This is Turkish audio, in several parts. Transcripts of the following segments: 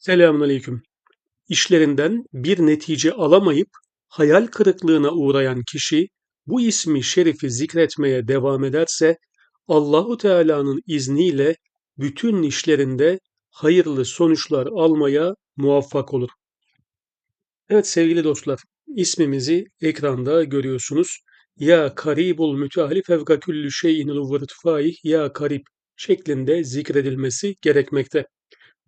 Selamünaleyküm. İşlerinden bir netice alamayıp hayal kırıklığına uğrayan kişi bu ismi şerifi zikretmeye devam ederse Allahu Teala'nın izniyle bütün işlerinde hayırlı sonuçlar almaya muvaffak olur. Evet sevgili dostlar, ismimizi ekranda görüyorsunuz. Ya karibul müteahhili fevka küllü şeyin uvvetfaih ya karib şeklinde zikredilmesi gerekmekte.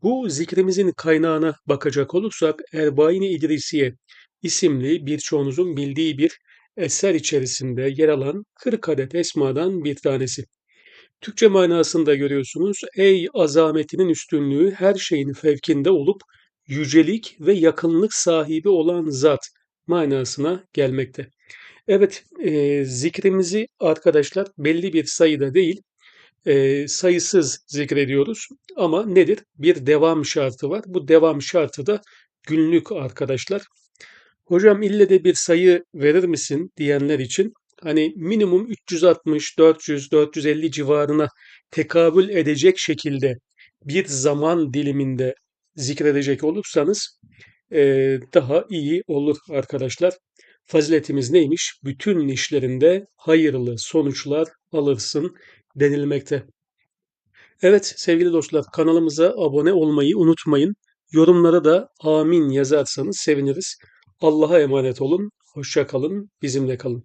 Bu zikrimizin kaynağına bakacak olursak Erbain-i İdrisiye isimli birçoğunuzun bildiği bir eser içerisinde yer alan 40 adet esmadan bir tanesi. Türkçe manasında görüyorsunuz. Ey azametinin üstünlüğü her şeyin fevkinde olup yücelik ve yakınlık sahibi olan zat manasına gelmekte. Evet, e, zikrimizi arkadaşlar belli bir sayıda değil, e, sayısız zikrediyoruz. Ama nedir? Bir devam şartı var. Bu devam şartı da günlük arkadaşlar. Hocam ille de bir sayı verir misin diyenler için hani minimum 360, 400, 450 civarına tekabül edecek şekilde bir zaman diliminde zikredecek olursanız e, daha iyi olur arkadaşlar. Faziletimiz neymiş? Bütün işlerinde hayırlı sonuçlar alırsın denilmekte. Evet sevgili dostlar kanalımıza abone olmayı unutmayın. Yorumlara da amin yazarsanız seviniriz. Allah'a emanet olun. Hoşça kalın. Bizimle kalın.